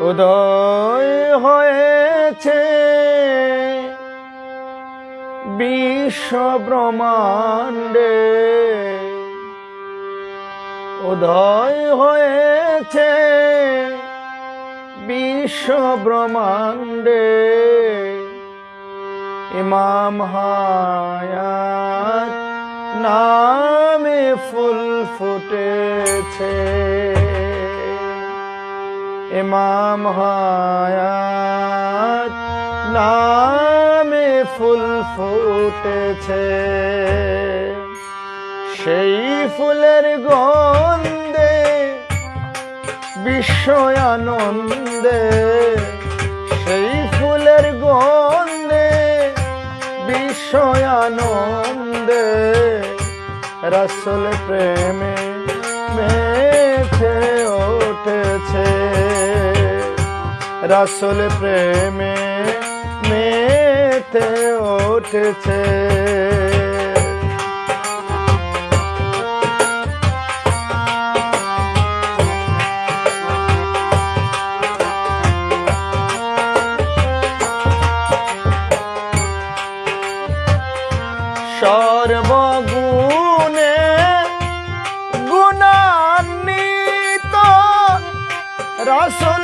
উদয় হয়েছে। বিশ্ব ব্রহ্মাণ্ডে উদয় হয়েছে। বিশ্ব ব্রহ্মাণ্ডে ইমাম হায়াত নামে ফুল ফুটেছে। ইমাম হায়াত, নামে ফুল ফুটেছে। সেই ফুলের গন্ধে, বিশ্ব আনন্দে। সেই ফুলের গন্ধে, বিশ্ব আনন্দে। রসল প্রেমে মেছে উঠেছে। রসল প্রেমে মেতে উঠেছে। সর্বগুণে গুণান্বিত রসল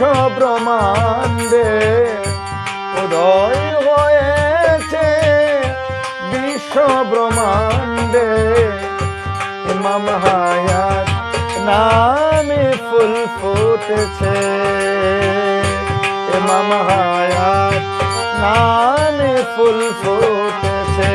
বিশ্ব ব্রহ্মাণ্ডে উদয় হয়েছে। বিশ্ব ব্রহ্মাণ্ডে ইমাম হায়াত নামে ফুল ফুটেছে। ইমাম হায়াত নামে ফুল ফুটেছে।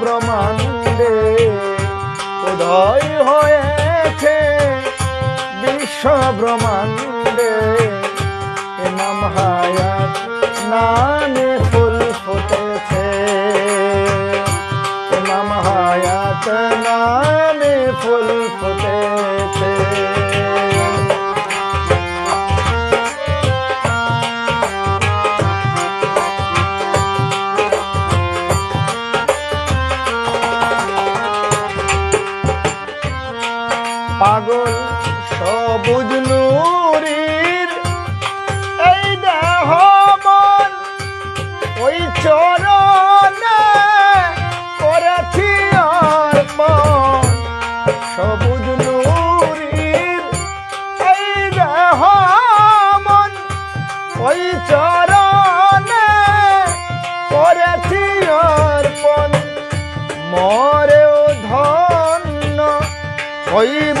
ব্রহ্মাণ্ডে। উদয় হয়েছে বিশ্ব ব্রহ্মাণ্ডে। ইমাম হায়াত নামে হইব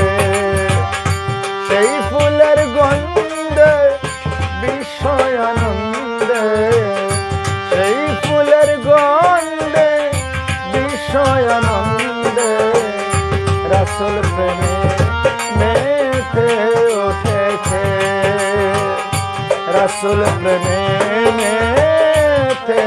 রাসুল প্রেমে মেতে উঠেছে। রাসুল প্রেমে মেতে